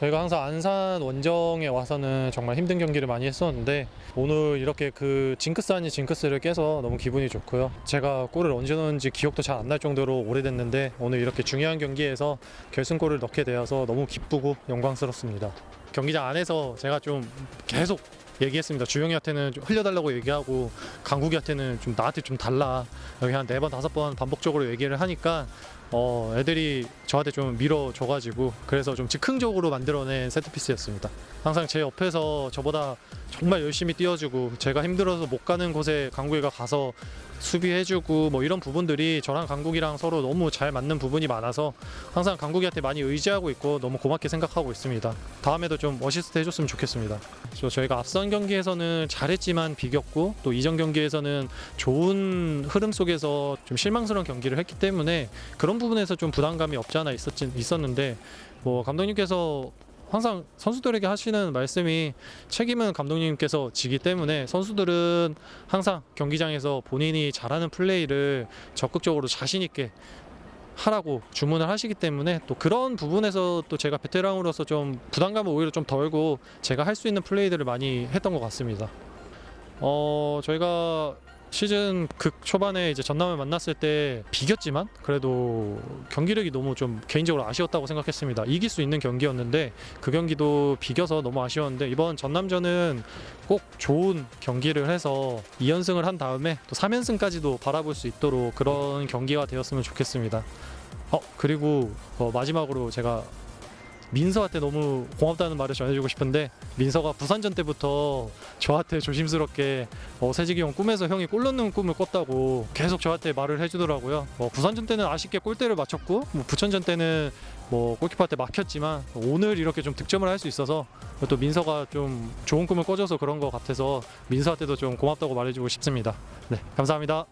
저희가 항상 안산 원정에 와서는 정말 힘든 경기를 많이 했었는데 오늘 이렇게 그 징크스 아닌 징크스를 깨서 너무 기분이 좋고요. 제가 골을 언제 넣었는지 기억도 잘 안 날 정도로 오래됐는데 오늘 이렇게 중요한 경기에서 결승골을 넣게 되어서 너무 기쁘고 영광스럽습니다. 경기장 안에서 제가 좀 계속 얘기했습니다. 주영이한테는 좀 흘려달라고 얘기하고 강국이한테는 좀 나한테 좀 달라. 여기 한 네 번 다섯 번 반복적으로 얘기를 하니까 어, 애들이 저한테 좀 밀어줘가지고 그래서 좀 즉흥적으로 만들어낸 세트피스였습니다. 항상 제 옆에서 저보다 정말 열심히 뛰어주고 제가 힘들어서 못 가는 곳에 강국이가 가서 수비해주고 뭐 이런 부분들이 저랑 강국이랑 서로 너무 잘 맞는 부분이 많아서 항상 강국이한테 많이 의지하고 있고 너무 고맙게 생각하고 있습니다. 다음에도 좀 어시스트 해줬으면 좋겠습니다. 저 저희가 앞선 경기에서는 잘했지만 비겼고 또 이전 경기에서는 좋은 흐름 속에서 좀 실망스러운 경기를 했기 때문에 그런 부분에서 좀 부담감이 없지 않아 있었지, 있었는데 뭐 감독님께서 항상 선수들에게 하시는 말씀이 책임은 감독님께서 지기 때문에 선수들은 항상 경기장에서 본인이 잘하는 플레이를 적극적으로 자신 있게 하라고 주문을 하시기 때문에 또 그런 부분에서 또 제가 베테랑으로서 좀 부담감을 오히려 좀 덜고 제가 할 수 있는 플레이들을 많이 했던 것 같습니다. 어 저희가 시즌 극 초반에 이제 전남을 만났을 때 비겼지만 그래도 경기력이 너무 좀 개인적으로 아쉬웠다고 생각했습니다. 이길 수 있는 경기였는데 그 경기도 비겨서 너무 아쉬웠는데 이번 전남전은 꼭 좋은 경기를 해서 2연승을 한 다음에 또 3연승까지도 바라볼 수 있도록 그런 경기가 되었으면 좋겠습니다. 어 그리고 어, 마지막으로 제가 민서한테 너무 고맙다는 말을 전해주고 싶은데 민서가 부산전 때부터 저한테 조심스럽게 어, 세직이 형 꿈에서 형이 골 넣는 꿈을 꿨다고 계속 저한테 말을 해주더라고요. 어, 부산전 때는 아쉽게 골대를 맞췄고 뭐 부천전 때는 뭐 골키퍼한테 막혔지만 오늘 이렇게 좀 득점을 할 수 있어서 또 민서가 좀 좋은 꿈을 꿔줘서 그런 것 같아서 민서한테도 좀 고맙다고 말해주고 싶습니다. 네, 감사합니다.